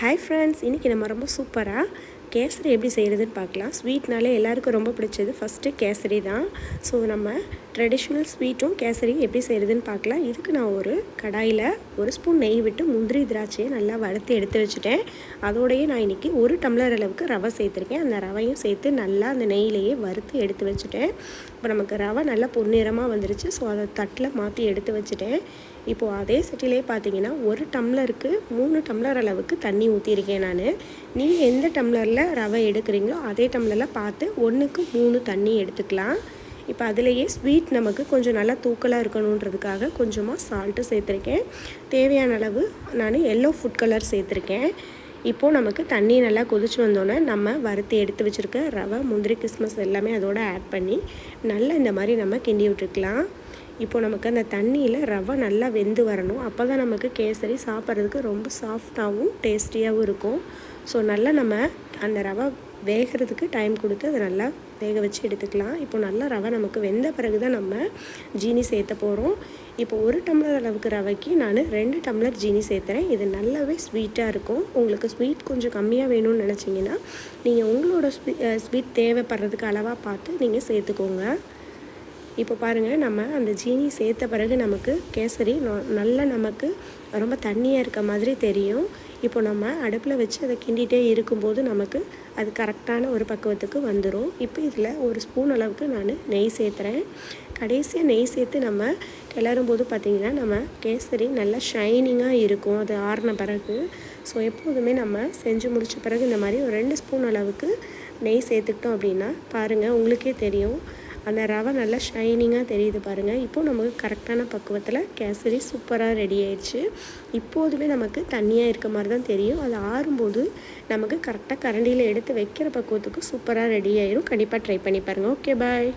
Hi friends இன்றைக்கி நம்ம ரொம்ப சூப்பராக கேசரி எப்படி செய்கிறதுன்னு பார்க்கலாம். ஸ்வீட்னாலே எல்லாருக்கும் ரொம்ப பிடிச்சது. ஃபஸ்ட்டு கேசரி தான். ஸோ நம்ம ட்ரெடிஷ்னல் ஸ்வீட்டும் கேசரி எப்படி செய்கிறதுன்னு பார்க்கலாம். இதுக்கு நான் ஒரு கடாயில் ஒரு ஸ்பூன் நெய் விட்டு முந்திரி திராட்சையை நல்லா வறுத்து எடுத்து வச்சுட்டேன். அதோடையே நான் இன்றைக்கி ஒரு டம்ளர் அளவுக்கு ரவை சேர்த்துருக்கேன். அந்த ரவையும் சேர்த்து நல்லா அந்த நெய்யிலேயே வறுத்து எடுத்து வச்சுட்டேன். இப்போ நமக்கு ரவை நல்லா பொன்னிறமாக வந்துருச்சு. ஸோ அதை தட்டில் மாற்றி எடுத்து வச்சுட்டேன். இப்போது அதே செட்டிலே பார்த்தீங்கன்னா ஒரு டம்ளருக்கு மூணு டம்ளர் அளவுக்கு தண்ணி ஊற்றிருக்கேன் நான். நீங்கள் எந்த டம்ளரில் ரவை எடுக்கிறீங்களோ அதே டம்ளரில் பார்த்து ஒன்றுக்கு மூணு தண்ணி எடுத்துக்கலாம். இப்போ அதிலேயே ஸ்வீட் நமக்கு கொஞ்சம் நல்லா தூக்கலாக இருக்கணுன்றதுக்காக கொஞ்சமாக சால்ட்டு சேர்த்துருக்கேன். தேவையான அளவு நான் எல்லோ ஃபுட் கலர் சேர்த்துருக்கேன். இப்போது நமக்கு தண்ணி நல்லா கொதிச்சு வந்தோன்னே நம்ம வறுத்து எடுத்து வச்சுருக்க ரவை முந்திரி கிறிஸ்மஸ் எல்லாமே அதோடு ஆட் பண்ணி நல்லா இந்த மாதிரி நம்ம கிண்டி விட்டுருக்கலாம் இப்போது நமக்கு அந்த தண்ணியில் ரவை நல்லா வெந்து வரணும். அப்போ தான் நமக்கு கேசரி சாப்பிட்றதுக்கு ரொம்ப சாஃப்டாகவும் டேஸ்டியாகவும் இருக்கும். ஸோ நல்லா நம்ம அந்த ரவை வேகிறதுக்கு டைம் கொடுத்து அதை நல்லா வேக வச்சு எடுத்துக்கலாம். இப்போ நல்லா ரவை நமக்கு வெந்த பிறகு தான் நம்ம ஜீனி சேர்த்த போகிறோம் இப்போ ஒரு டம்ளர் அளவுக்கு ரவைக்கு நான் ரெண்டு டம்ளர் ஜீனி சேர்த்துறேன். இது நல்லாவே ஸ்வீட்டாக இருக்கும். உங்களுக்கு ஸ்வீட் கொஞ்சம் கம்மியாக வேணும்னு நினச்சிங்கன்னா நீங்கள் உங்களோட ஸ்வீட் தேவைப்படுறதுக்கு அளவாக பார்த்து நீங்கள் சேர்த்துக்கோங்க. இப்போ பாருங்கள் நம்ம அந்த ஜீனி சேர்த்த பிறகு நமக்கு கேசரி நல்லா நமக்கு ரொம்ப தண்ணியாக இருக்க மாதிரி தெரியும். இப்போ நம்ம அடுப்பில் வச்சு அதை கிண்டிகிட்டே இருக்கும்போது நமக்கு அது கரெக்டான ஒரு பக்குவத்துக்கு வந்துடும் இப்போ இதில் ஒரு ஸ்பூன் அளவுக்கு நான் நெய் சேர்த்துறேன். கடைசியாக நெய் சேர்த்து நம்ம கிளறும் போது பார்த்திங்கன்னா நம்ம கேசரி நல்லா ஷைனிங்காக இருக்கும் அது ஆறின பிறகு. ஸோ எப்போதுமே நம்ம செஞ்சு முடித்த பிறகு இந்த மாதிரி ஒரு ரெண்டு ஸ்பூன் அளவுக்கு நெய் சேர்த்துக்கிட்டோம் அப்படின்னா பாருங்கள் உங்களுக்கே தெரியும். அந்த ரவை நல்லா ஷைனிங்காக தெரியுது பாருங்கள் இப்போது நமக்கு கரெக்டான பக்குவத்தில் கேசரி சூப்பராக ரெடி ஆயிடுச்சு. இப்போதுமே நமக்கு தண்ணியாக இருக்க மாதிரி தான் தெரியும். அது ஆறும்போது நமக்கு கரெக்டாக கரண்டியில் எடுத்து வைக்கிற பக்குவத்துக்கு சூப்பராக ரெடி ஆயிடும் கண்டிப்பாக ட்ரை பண்ணி பாருங்கள் ஓகே பாய்